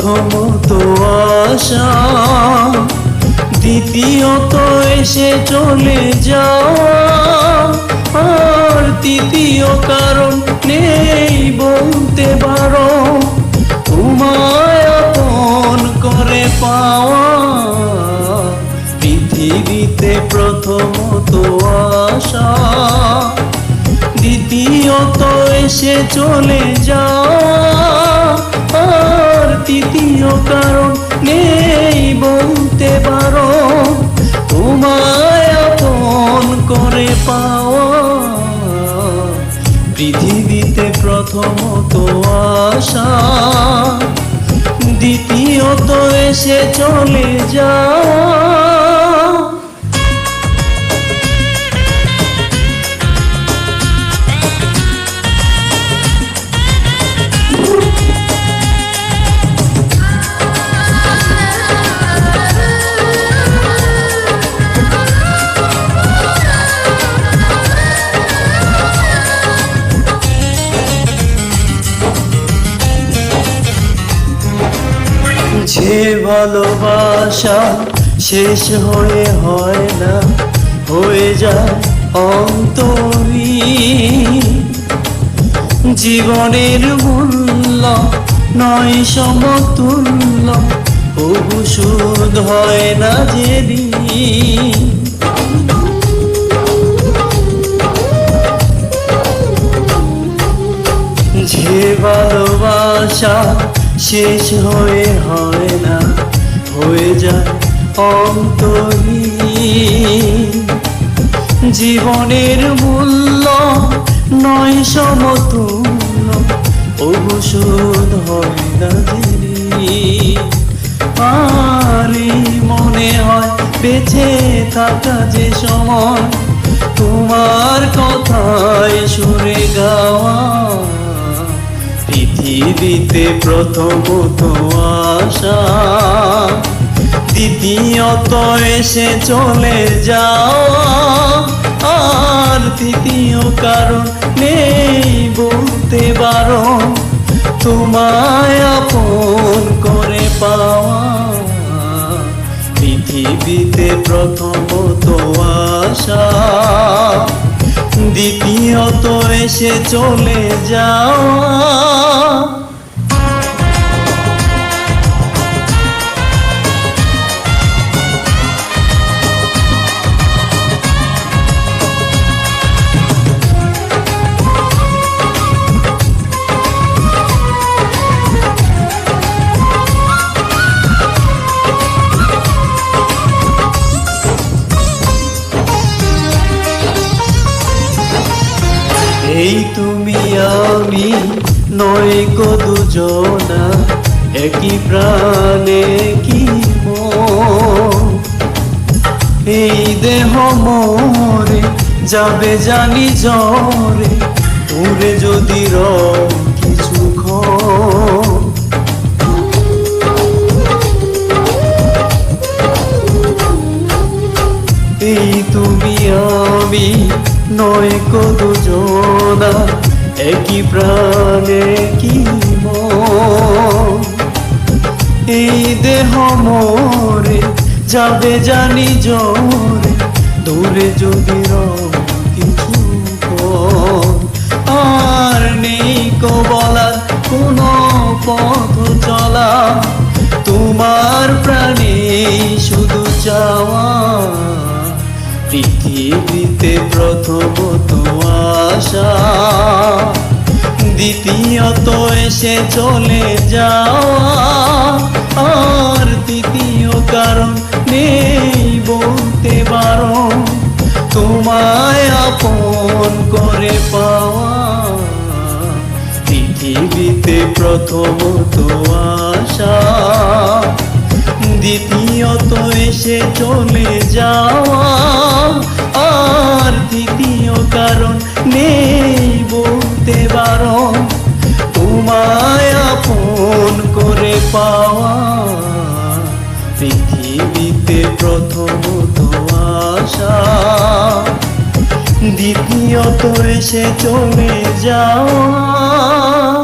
প্রথমত আশা। দ্বিতীয়ত এসে চলে যাওয়া। আর তৃতীয় কারণ নেই বলতে পারো। তোমায় করে পাওয়া। পৃথিবীতে প্রথমত আশা। দ্বিতীয়ত এসে চলে যাওয়া। পৃথিবীতে প্রথমত আশা দ্বিতীয়ত এসে চলে যাওয়া। যে ভালোবাসা শেষ হয়ে হয় না, হয়ে যায় অন্তরী জীবনের মূল্য নয় সমতুল্য, তবু সুদ হয় না যেদিন। যে ভালোবাসা শেষ হয়ে হয় না, হয়ে যায় অন্তরী জীবনের মূল্য নয়, সমতুল্য ঔষধ হয় না জেনে আর মনে হয় বেঁচে থাকা যে সময়, তোমার কথায় শুনে গাওয়া। পৃথিবীতে প্রথমত আশা। দ্বিতীয়ত এসে চলে যাও আর তৃতীয় কারণ নেই বলতে পারো। তোমায় আপন করে পাওয়া। পৃথিবীতে প্রথমত আশা। দ্বিতীয়ত এসে চলে যাওয়া এই তুমি আমি, নয় কো দুজনা, একই প্রাণে কি। এই দেহ মরে যাবে জানি জরে উড়ে যদি র কিছু ক্ষণ। নয় কত দুজনা, একই প্রাণে কি। এই দেহ মরে যাবে জানি জোরে দূরে যদি রং পৃথিবীতে প্রথমত আশা। দ্বিতীয়ত এসে চলে যাওয়া। আর তৃতীয় কারণ নেই বলতে পারো তোমায় আপন করে পাওয়া। পৃথিবীতে প্রথমত আশা। দ্বিতীয়ত এসে চলে যাওয়া আর দ্বিতীয় কারণ নেই বলতে পারো। তোমায় আপন করে পাওয়া পৃথিবীতে প্রথমত আশা। দ্বিতীয়ত এসে চলে যাওয়া